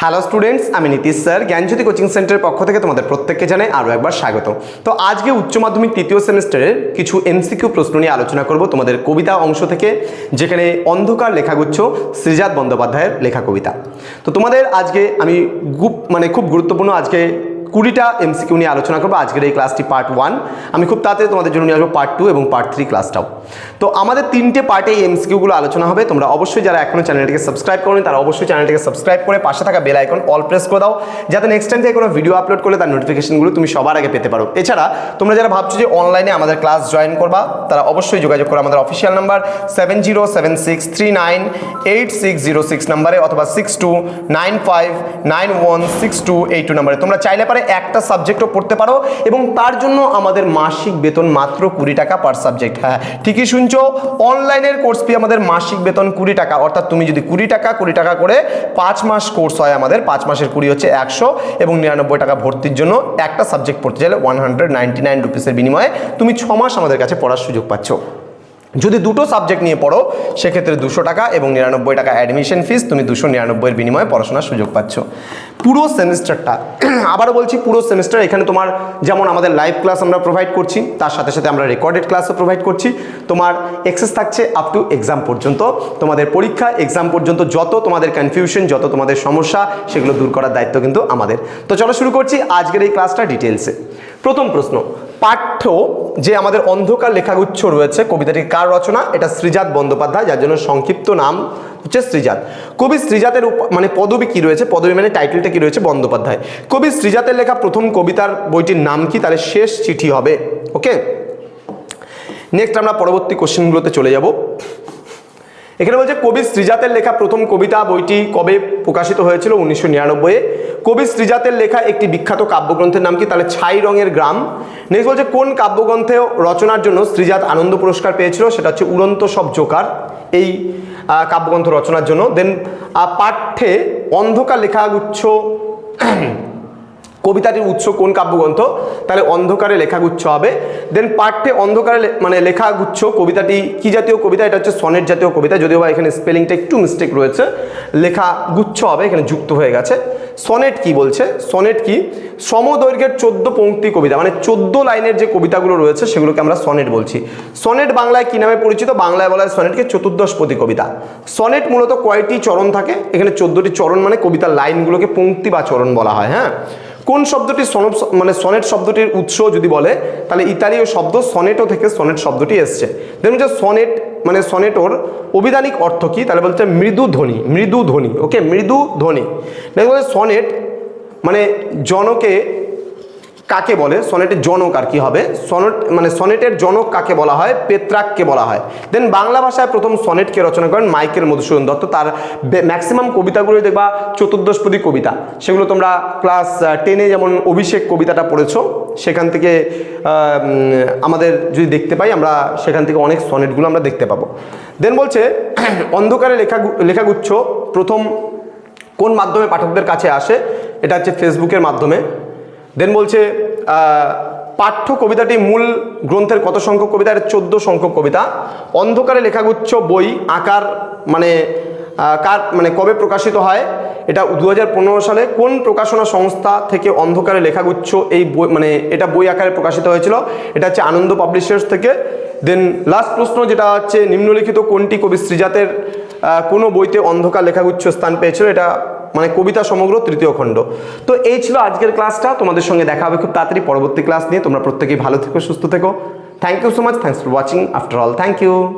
Hello students আমি Nitish sir, জ্ঞানজ্যোতি coaching সেন্টারের পক্ষ থেকে তোমাদের প্রত্যেককে জানাই আরও একবার স্বাগত তো আজকে উচ্চ মাধ্যমিক তৃতীয় সেমিস্টারের কিছু এমসিকিউ প্রশ্ন নিয়ে আলোচনা করব তোমাদের কবিতা অংশ থেকে, যেখানে অন্ধকার লেখাগুচ্ছ শ্রীজাত বন্দ্যোপাধ্যায়ের লেখা কবিতা। তো তোমাদের আজকে আমি গুপ মানে খুব গুরুত্বপূর্ণ আজকে কুড়িটা এমসিকিউ নিয়ে আলোচনা করব। আজকের এই ক্লাসটি পার্ট ওয়ান আমি খুব তাড়াতাড়ি তোমাদের জন্য নিয়ে আসব পার্ট টু এবং পার্ট থ্রি ক্লাসটাও তো আমাদের তিনটে পার্টে এই এমসিকিউগুলো আলোচনা হবে। তোমরা অবশ্যই যারা এখনও চ্যানেলটিকে সাবস্ক্রাইব করোনি, তারা অবশ্যই চ্যানেলটিকে সাবস্ক্রাইব করে পাশে থাকা বেল আইকন অল প্রেস করে দাও। যাতে নেক্সট টাইম থেকে কোনো ভিডিও আপলোড করলে তার নোটিফিকেশনগুলো তুমি সবার আগে পেতে পারো। এছাড়া তোমরা যারা ভাবছ যে অনলাইনে আমাদের ক্লাস জয়েন করবা, তারা অবশ্যই যোগাযোগ করো আমাদের official number seven zero seven six three nine eight six zero six নাম্বারে অথবা six two nine five nine one six two eight two নাম্বারে তোমরা চাইলে পারে একটা সাবজেক্টও পড়তে পারো এবং তার জন্য আমাদের মাসিক বেতন মাত্র কুড়ি টাকা পার সাবজেক্ট হ্যাঁ ঠিকই শুনছো। অনলাইনের কোর্স ফি আমাদের মাসিক বেতন কুড়ি টাকা। অর্থাৎ তুমি যদি কুড়ি টাকা কুড়ি টাকা করে পাঁচ মাস কোর্স হয় আমাদের, পাঁচ মাসের কুড়ি হচ্ছে একশো এবং নিরানব্বই টাকা ভর্তির জন্য একটা সাবজেক্ট পড়তে চাইলে ওয়ান হান্ড্রেড নাইনটি নাইন রুপিসের বিনিময়ে তুমি ছ মাস আমাদের কাছে পড়ার সুযোগ পাচ্ছ। যদি দুটো সাবজেক্ট নিয়ে পড়ো, সেক্ষেত্রে দুশো টাকা এবং নিরানব্বই টাকা অ্যাডমিশন ফিস তুমি দুশো নিরানব্বইয়ের বিনিময়ে পড়াশোনার সুযোগ পাচ্ছ। পুরো সেমিস্টারটা, আবারও বলছি, পুরো সেমিস্টার, এখানে তোমার যেমন আমাদের লাইভ ক্লাস আমরা প্রোভাইড করছি, তার সাথে সাথে আমরা রেকর্ডেড ক্লাসও প্রোভাইড করছি। তোমার এক্সেস থাকছে আপ টু এক্সাম পর্যন্ত। তোমাদের পরীক্ষা এক্সাম পর্যন্ত যত তোমাদের কনফিউশন যত তোমাদের সমস্যা, সেগুলো দূর করার দায়িত্ব কিন্তু আমাদের। তো চলো শুরু করছি আজকের এই ক্লাসটা ডিটেলসে প্রথম প্রশ্ন, পাঠ্য যে আমাদের অন্ধকার লেখাগুচ্ছ রয়েছে কবিতাটি কার রচনা? এটা শ্রীজাত বন্দ্যোপাধ্যায়, যার জন্য সংক্ষিপ্ত নাম হচ্ছে শ্রীজাত কবি শ্রীজাতের মানে পদবী কি রয়েছে? পদবী মানে টাইটেলটা কি রয়েছে? বন্দ্যোপাধ্যায়। কবি শ্রীজাতের লেখা প্রথম কবিতার বইটির নাম কি? তাহলে শেষ চিঠি হবে, ওকে? নেক্সট আমরা পরবর্তী কোশ্চেনগুলোতে চলে যাব। এখানে বলছে, কবি শ্রীজাতের লেখা প্রথম কবিতা বইটি কবে প্রকাশিত হয়েছিল? উনিশশো নিরানব্বইয়ে কবি শ্রীজাতের লেখা একটি বিখ্যাত কাব্যগ্রন্থের নাম কি? তাহলে ছাই রঙের গ্রাম। নেক্সট বলছে, কোন কাব্যগ্রন্থে রচনার জন্য শ্রীজাত আনন্দ পুরস্কার পেয়েছিল? সেটা হচ্ছে, উড়ন্ত সব জোকার। এই কাব্যগ্রন্থ রচনার জন্য। দেন পাঠ্যে অন্ধকার লেখাগুচ্ছ কবিতাটির উৎস কোন কাব্যগ্রন্থ? তাহলে অন্ধকারে লেখাগুচ্ছ হবে। দেন পাঠ্যে অন্ধকারে মানে লেখাগুচ্ছ কবিতাটি কি জাতীয় কবিতা? এটা হচ্ছে সনেট জাতীয় কবিতা। যদিও বা এখানে স্পেলিংটা একটু মিস্টেক রয়েছে। লেখা গুচ্ছ হবে, এখানে যুক্ত হয়ে গেছে। সনেট কি বলছে? সনেট কি? সমদৈর্ঘ্যের চোদ্দ পঙ্ক্তি কবিতা মানে চোদ্দ লাইনের যে কবিতাগুলো রয়েছে, সেগুলোকে আমরা সনেট বলছি। সনেট বাংলায় কি নামে পরিচিত? বাংলায় বলা হয় সনেটকে চতুর্দশপতি কবিতা। সনেট মূলত কয়টি চরণ থাকে? এখানে চোদ্দটি চরণ মানে কবিতার লাইনগুলোকে পঙ্ক্তি বা চরণ বলা হয় হ্যাঁ? কোন শব্দটি সনব মানে সনেট শব্দটির উৎস যদি বলে, তাহলে ইতালীয় শব্দ সনেটো থেকে সনেট শব্দটি এসছে। দেখুন যে সনেট মানে সনেটোর অভিধানিক অর্থ কী? তাহলে বলছে মৃদু ধ্বনি মৃদু ধ্বনি ওকে মৃদু ধ্বনি। দেখুন, সনেট মানে জনকে কাকে বলে? সনেটের জনক আর কি হবে? সনেট মানে সনেটের জনক কাকে বলা হয়? পেত্রাককে বলা হয়। দেন বাংলা ভাষায় প্রথম সনেটকে রচনা করেন মাইকেল মধুসূদন দত্ত। তার ম্যাক্সিমাম কবিতাগুলোই দেখবা চতুর্দশপদী কবিতা। সেগুলো তোমরা ক্লাস টেনে যেমন অভিষেক কবিতাটা পড়েছো, সেখান থেকে আমাদের যদি দেখতে পাই, আমরা সেখান থেকে অনেক সনেটগুলো আমরা দেখতে পাবো। দেন বলছে, অন্ধকারে লেখা লেখাগুচ্ছ প্রথম কোন মাধ্যমে পাঠকদের কাছে আসে? এটা হচ্ছে ফেসবুকের মাধ্যমে। দেন বলছে পাঠ্য কবিতাটি মূল গ্রন্থের কত সংখ্যক কবিতা? এটা চোদ্দ সংখ্যক কবিতা। অন্ধকারে লেখাগুচ্ছ বই, আকার মানে কার মানে কবে প্রকাশিত হয়? এটা দু হাজার পনেরো সালে। কোন প্রকাশনা সংস্থা থেকে অন্ধকারে লেখাগুচ্ছ এই বই মানে এটা বই আকারে প্রকাশিত হয়েছিল? এটা হচ্ছে আনন্দ পাবলিশার্স থেকে। দেন লাস্ট প্রশ্ন যেটা হচ্ছে, নিম্নলিখিত কোনটি কবি শ্রীজাতের কোনো বইতে অন্ধকার লেখাগুচ্ছ স্থান পেয়েছিল, এটা মানে কবিতা সমগ্র তৃতীয় খণ্ড। তো এই ছিল আজকের ক্লাসটা, তোমাদের সঙ্গে দেখা হবে খুব তাড়াতাড়ি পরবর্তী ক্লাস নিয়ে। তোমরা প্রত্যেকেই ভালো থেকো, সুস্থ থেকো। Thank you so much thanks for watching after all thank you